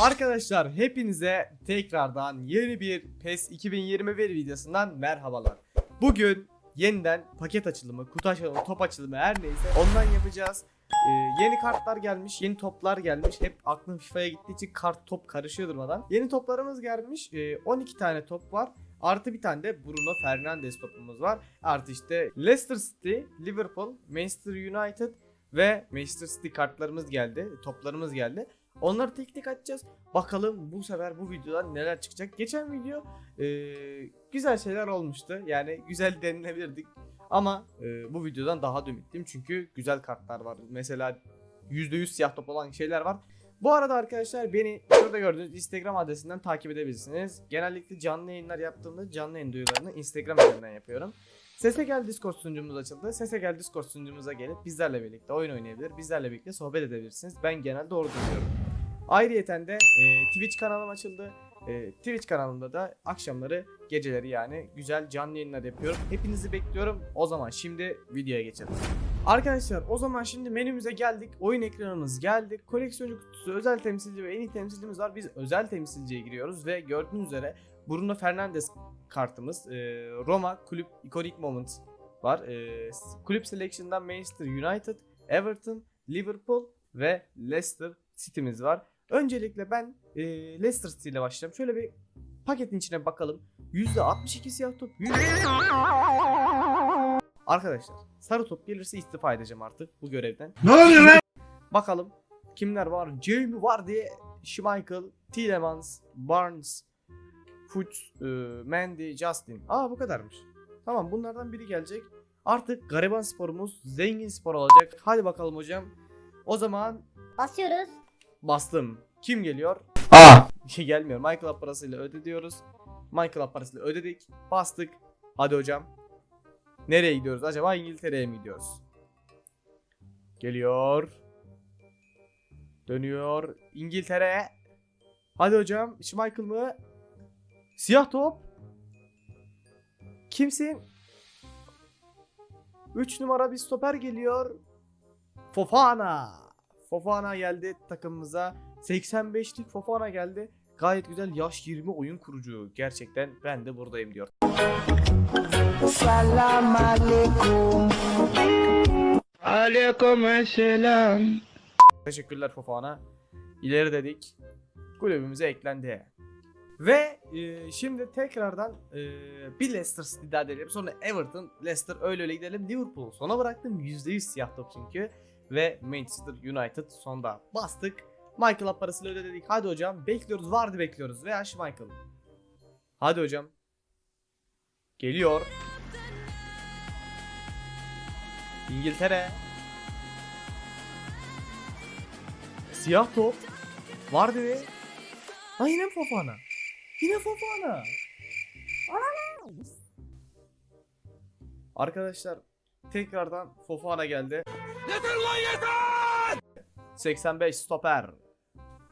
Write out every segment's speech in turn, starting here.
Arkadaşlar hepinize tekrardan yeni bir PES 2021 videosundan merhabalar. Bugün yeniden paket açılımı, kutu açılımı, top açılımı her neyse ondan yapacağız. Ee, yeni kartlar gelmiş, yeni toplar gelmiş. Hep aklım FIFA'ya gittiği için kart top karışıyor durmadan. Yeni toplarımız gelmiş. Ee, 12 tane top var. Artı bir tane de Bruno Fernandes topumuz var. Artı işte Leicester City, Liverpool, Manchester United ve Manchester City kartlarımız geldi. Toplarımız geldi. Onları tek tek açacağız. Bakalım bu sefer bu videodan neler çıkacak. Geçen video e, güzel şeyler olmuştu. Yani güzel denilebilirdik. Ama e, bu videodan daha da ümitliyim. Çünkü güzel kartlar var. Mesela %100 siyah top olan şeyler var. Bu arada arkadaşlar beni şurada gördüğünüz Instagram adresinden takip edebilirsiniz. Genellikle canlı yayınlar yaptığımda canlı yayın duyularını Instagram üzerinden yapıyorum. Sese Gel Discord sunucumuz açıldı. Sese Gel Discord sunucumuza gelip bizlerle birlikte oyun oynayabilir, bizlerle birlikte sohbet edebilirsiniz. Ben genelde orada diyorum. Ayrıyeten de e, Twitch kanalım açıldı. E, Twitch kanalımda da akşamları, geceleri yani güzel canlı yayınlar yapıyorum. Hepinizi bekliyorum. O zaman şimdi videoya geçelim. Arkadaşlar o zaman şimdi menümüze geldik. Oyun ekranımız geldi. Koleksiyoncu kutusu, özel temsilci ve en iyi temsilcimiz var. Biz özel temsilciye giriyoruz ve gördüğünüz üzere Bruno Fernandes kartımız. e, Roma Kulüp Iconic Moment var. E, kulüp Selection'dan Manchester United, Everton, Liverpool ve Leicester City'miz var. Öncelikle ben e, Leicester City ile başlayacağım. Şöyle bir paketin içine bakalım. %62 siyah top. %... Arkadaşlar sarı top gelirse istifa edeceğim artık bu görevden. Ne oluyor lan? Bakalım kimler var? Jamie var diye Schmeichel, Tielemans, Barnes, Fuchs, e, Mendy, Justin. Aa bu kadarmış. Tamam bunlardan biri gelecek. Artık gariban sporumuz zengin spor olacak. Hadi bakalım hocam. O zaman Basıyoruz. Bastım. Kim geliyor? Aa. Şey gelmiyor. Michael parasıyla öde diyoruz. Michael parasıyla ödedik. Bastık. Hadi hocam. Nereye gidiyoruz? Acaba İngiltere'ye mi gidiyoruz? Geliyor. Dönüyor. İngiltere. Hadi hocam. Michael mı? Siyah top. Kimsin? 3 numara bir stoper geliyor. Fofana. Fofana geldi takımımıza. 85'lik Fofana geldi. Gayet güzel yaş 20 oyun kurucu. Gerçekten ben de buradayım diyor. Aleyküm selam. Teşekkürler Fofana. İleri dedik. Kulübümüze eklendi. Ve e, şimdi tekrardan e, bir Leicester City daha deneyelim. Sonra Everton, Leicester öyle öyle gidelim. Liverpool sona bıraktım. %100 siyah top çünkü. Ve Manchester United sonda bastık. Michael'a parasıyla ödedik. Hadi hocam bekliyoruz. Vardı bekliyoruz. Veya Michael. Hadi hocam. Geliyor. İngiltere. Siyah top. Vardı ve... Ha yine Fofana. Yine Fofana. Arkadaşlar tekrardan Fofana geldi. Yeter lan yeter! 85 stoper.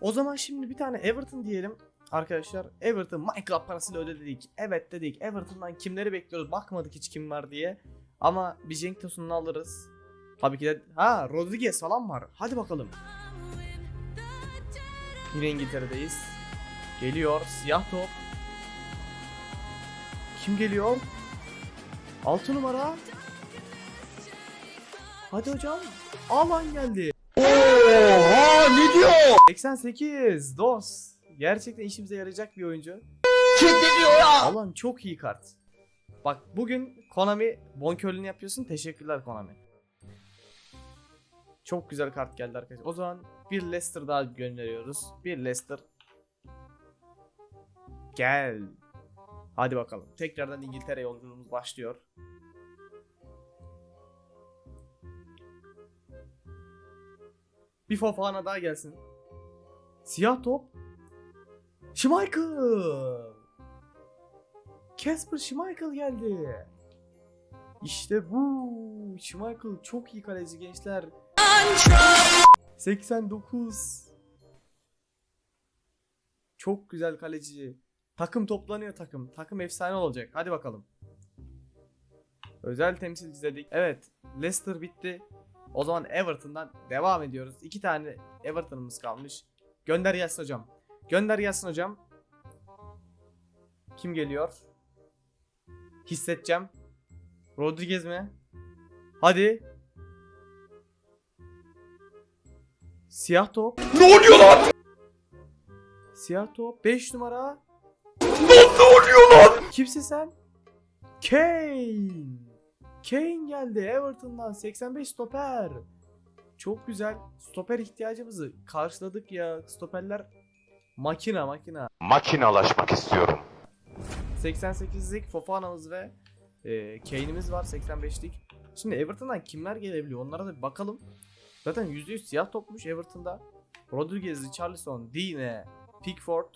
O zaman şimdi bir tane Everton diyelim. Arkadaşlar Everton Minecraft parasıyla ödedik. Evet dedik. Everton'dan kimleri bekliyoruz? Bakmadık hiç kim var diye. Ama bir Cenk Tosun'unu alırız. Tabii ki de ha Rodriguez falan var. Hadi bakalım. Yine İngiltere'deyiz. Geliyor siyah top. Kim geliyor? 6 numara. Hadi hocam. Alan geldi. Oha ne diyor? 88 DOS. Gerçekten işimize yarayacak bir oyuncu. Kim diyor ya? Alan çok iyi kart. Bak bugün Konami bonkörlüğünü yapıyorsun. Teşekkürler Konami. Çok güzel kart geldi arkadaşlar. O zaman bir Leicester daha gönderiyoruz. Bir Leicester. Gel. Hadi bakalım. Tekrardan İngiltere yolculuğumuz başlıyor. Bir Fofana daha gelsin. Siyah top. Schmeichel. Casper Schmeichel geldi. İşte bu. Schmeichel çok iyi kaleci gençler. 89. Çok güzel kaleci. Takım toplanıyor takım. Takım efsane olacak. Hadi bakalım. Özel temsilci dedik. Evet. Leicester bitti. O zaman Everton'dan devam ediyoruz. İki tane Everton'ımız kalmış. Gönder gelsin hocam. Gönder gelsin hocam. Kim geliyor? Hissedeceğim. Rodriguez mi? Hadi. Siyah top. Ne oluyor lan? Siyah top. 5 numara. Lan ne oluyor lan? Kimsin sen? Kane. Kane geldi Everton'dan 85 stoper. Çok güzel. Stoper ihtiyacımızı karşıladık ya. Stoperler makina makina. makinalaşmak istiyorum. 88'lik Fofana'mız ve e, Kane'imiz var 85'lik. Şimdi Everton'dan kimler gelebiliyor onlara da bir bakalım. Zaten %100 siyah topmuş Everton'da. Rodriguez, Richarlison, Dine, Pickford.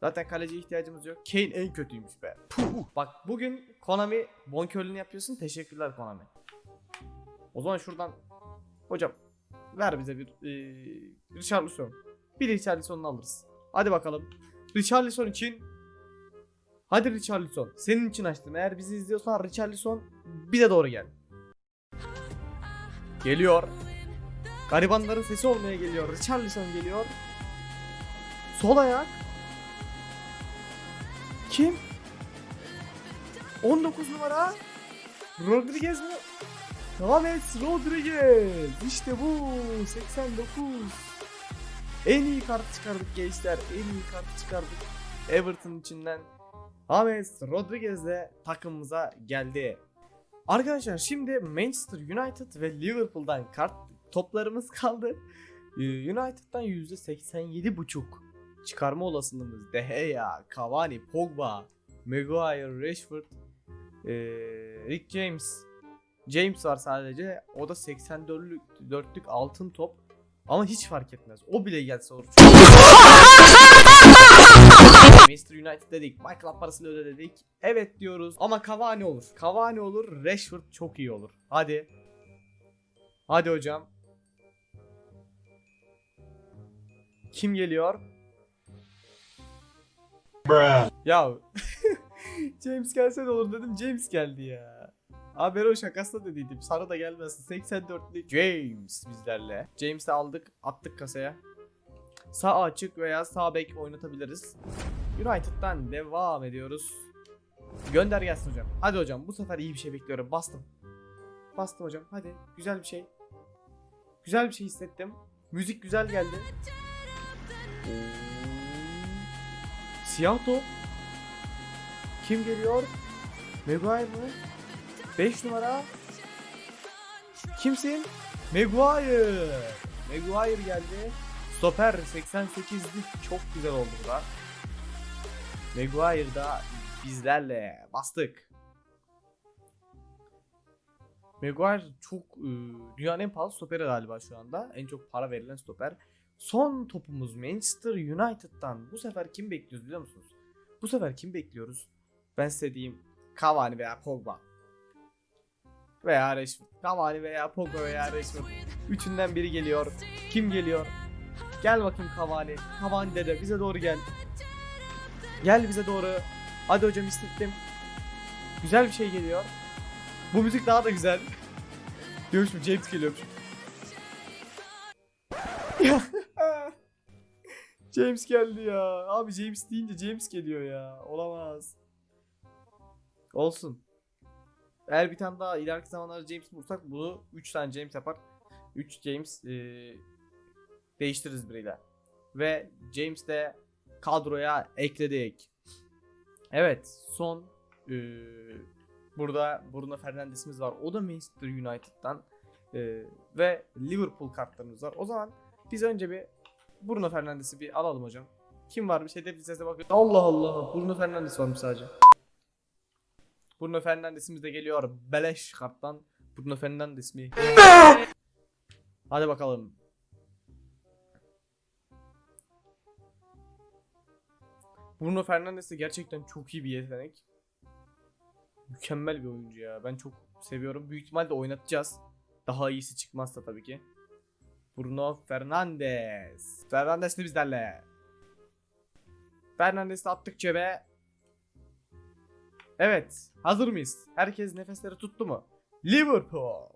Zaten kaleciye ihtiyacımız yok. Kane en kötüymüş be. Puh. Bak bugün Konami bonkörlüğünü yapıyorsun. Teşekkürler Konami. O zaman şuradan hocam ver bize bir e, Richarlison. Bir Richarlison'unu alırız. Hadi bakalım. Richarlison için Hadi Richarlison. Senin için açtım. Eğer bizi izliyorsan Richarlison bir de doğru gel. Geliyor. Garibanların sesi olmaya geliyor. Richarlison geliyor. Sol ayak. Kim? 19 numara. Rodriguez mi? James Rodriguez. İşte bu. 89. En iyi kart çıkardık gençler. En iyi kart çıkardık. Everton içinden James Rodriguez de takımımıza geldi. Arkadaşlar şimdi Manchester United ve Liverpool'dan kart toplarımız kaldı. Ee, United'dan %87.5 çıkarma olasılığımız De Gea, Cavani, Pogba, Maguire, Rashford, ee, Rick James. James var sadece. O da 84'lük 4'lük altın top. Ama hiç fark etmez. O bile gelse olur. Manchester United dedik. Michael parasını öde dedik. Evet diyoruz. Ama Cavani olur. Cavani olur. Rashford çok iyi olur. Hadi. Hadi hocam. Kim geliyor? Ya James gelse de olur dedim. James geldi ya. Abi ben o şakasına dediydim. Sana da gelmesin. 84'lü James bizlerle. James'i aldık. Attık kasaya. Sağ açık veya sağ bek oynatabiliriz. United'dan devam ediyoruz. Gönder gelsin hocam. Hadi hocam bu sefer iyi bir şey bekliyorum. Bastım. Bastım hocam. Hadi. Güzel bir şey. Güzel bir şey hissettim. Müzik güzel geldi. Siyah top. Kim geliyor? Maguire mı? 5 numara. Kimsin? Maguire. Maguire geldi. Stoper 88'lik çok güzel oldu bu da. Maguire da bizlerle bastık. Maguire çok e, dünyanın en pahalı stoperi galiba şu anda. En çok para verilen stoper. Son topumuz Manchester United'dan. Bu sefer kim bekliyoruz biliyor musunuz? Bu sefer kim bekliyoruz? Ben size diyeyim. Cavani veya Pogba. Veya Rashford. Cavani veya Pogba veya Rashford. Üçünden biri geliyor. Kim geliyor? Gel bakayım Cavani. Cavani dede bize doğru gel. Gel bize doğru. Hadi hocam hissettim. Güzel bir şey geliyor. Bu müzik daha da güzel. Diyormuş mu James geliyormuş. James geldi ya. Abi James deyince James geliyor ya. Olamaz. Olsun. Eğer bir tane daha ileriki zamanlarda James bulursak bunu 3 tane James yapar. 3 James eee, değiştiririz biriyle. Ve James de kadroya ekledik. Evet son eee, burada Bruno Fernandes'imiz var. O da Manchester United'dan eee, ve Liverpool kartlarımız var. O zaman biz önce bir Bruno Fernandes'i bir alalım hocam. Kim varmış hedef listesine bakıyoruz. Allah Allah Bruno Fernandes varmış sadece. Bruno Fernandes'imiz de geliyor. Beleş karttan. Bruno Fernandes mi? Hadi bakalım. Bruno Fernandes de gerçekten çok iyi bir yetenek. Mükemmel bir oyuncu ya. Ben çok seviyorum. Büyük ihtimalle oynatacağız. Daha iyisi çıkmazsa tabii ki. Bruno Fernandes. Fernandes de bizlerle. Fernandes'i attık cebe. Evet. Hazır mıyız? Herkes nefesleri tuttu mu? Liverpool.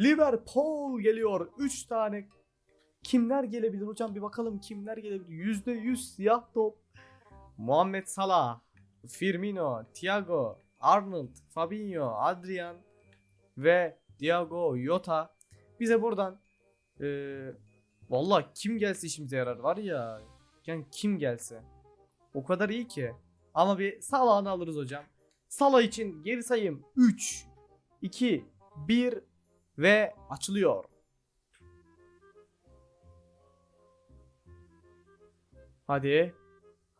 Liverpool geliyor. 3 tane Kimler gelebilir hocam bir bakalım kimler gelebilir. %100 siyah top. Muhammed Salah, Firmino, Thiago, Arnold, Fabinho, Adrian ve Diago Jota. Bize buradan eee Valla kim gelse işimize yarar var ya. Yani kim gelse. O kadar iyi ki. Ama bir Salah'ını alırız hocam. Salah için geri sayım 3, 2, 1 ve açılıyor. Hadi.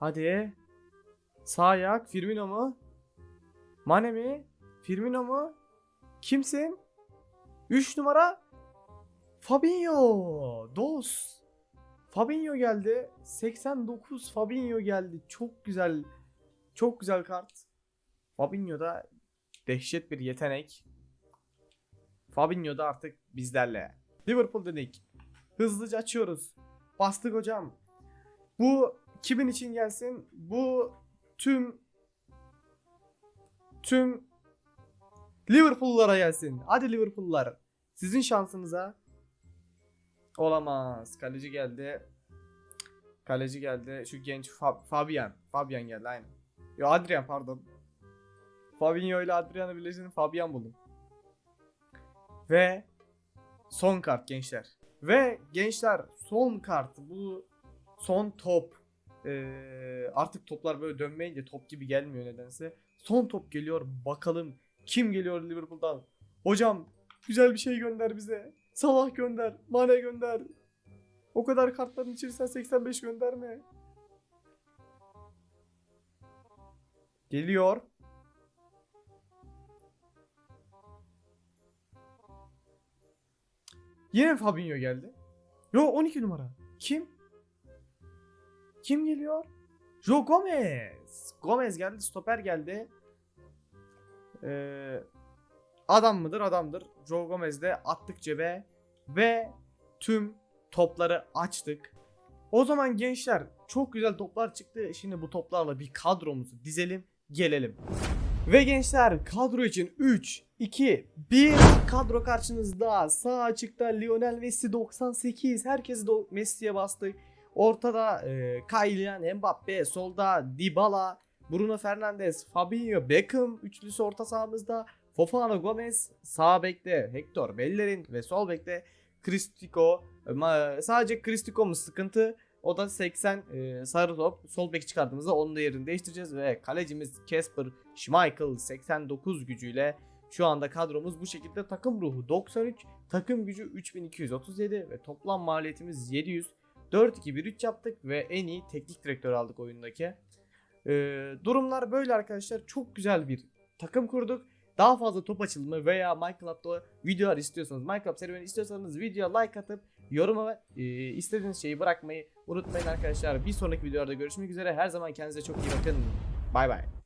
Hadi. Sağ ayak Firmino mu? Mane mi? Firmino mu? Kimsin? 3 numara Fabinho. Dos. Fabinho geldi. 89 Fabinho geldi. Çok güzel. Çok güzel kart. Fabinho da dehşet bir yetenek. Fabinho da artık bizlerle. Liverpool dedik. Hızlıca açıyoruz. Bastık hocam. Bu kimin için gelsin? Bu tüm tüm Liverpool'lara gelsin. Hadi Liverpool'lar. Sizin şansınıza. Olamaz. Kaleci geldi. Kaleci geldi. Şu genç Fa- Fabian. Fabian geldi aynen. Yo Adrian pardon. Fabinho ile Adrian'ı birleştirdim. Fabian buldum. Ve son kart gençler. Ve gençler son kart. Bu son top. Ee, artık toplar böyle dönmeyince top gibi gelmiyor nedense. Son top geliyor. Bakalım kim geliyor Liverpool'dan. Hocam güzel bir şey gönder bize. Salah gönder. Mane gönder. O kadar kartların içerisinden 85 gönderme. Geliyor. Yine Fabinho geldi. Yo 12 numara. Kim? Kim geliyor? Joe Gomez. Gomez geldi. Stoper geldi. Ee, adam mıdır? Adamdır. Joe Gomez de attık cebe. Ve tüm topları açtık. O zaman gençler çok güzel toplar çıktı. Şimdi bu toplarla bir kadromuzu dizelim. Gelelim. Ve gençler kadro için 3, 2, 1 kadro karşınızda. Sağ açıkta Lionel Messi 98. Herkes do- Messi'ye bastık. Ortada e, Kylian Mbappe, solda Dybala, Bruno Fernandes, Fabinho, Beckham üçlüsü orta sahamızda. Fofana Gomez sağ bekte Hector Bellerin ve sol bekte Cristico. Sadece Cristico mu sıkıntı? O da 80 e, sarı top. Sol bek çıkardığımızda onun da yerini değiştireceğiz ve kalecimiz Casper Schmeichel 89 gücüyle şu anda kadromuz bu şekilde takım ruhu 93, takım gücü 3237 ve toplam maliyetimiz 700. 4-2-1-3 yaptık ve en iyi teknik direktör aldık oyundaki. Ee, durumlar böyle arkadaşlar. Çok güzel bir takım kurduk. Daha fazla top açılımı veya Minecraft'ta videolar istiyorsanız, Minecraft serüveni istiyorsanız videoya like atıp yoruma e, istediğiniz şeyi bırakmayı unutmayın arkadaşlar. Bir sonraki videolarda görüşmek üzere. Her zaman kendinize çok iyi bakın. Bay bay.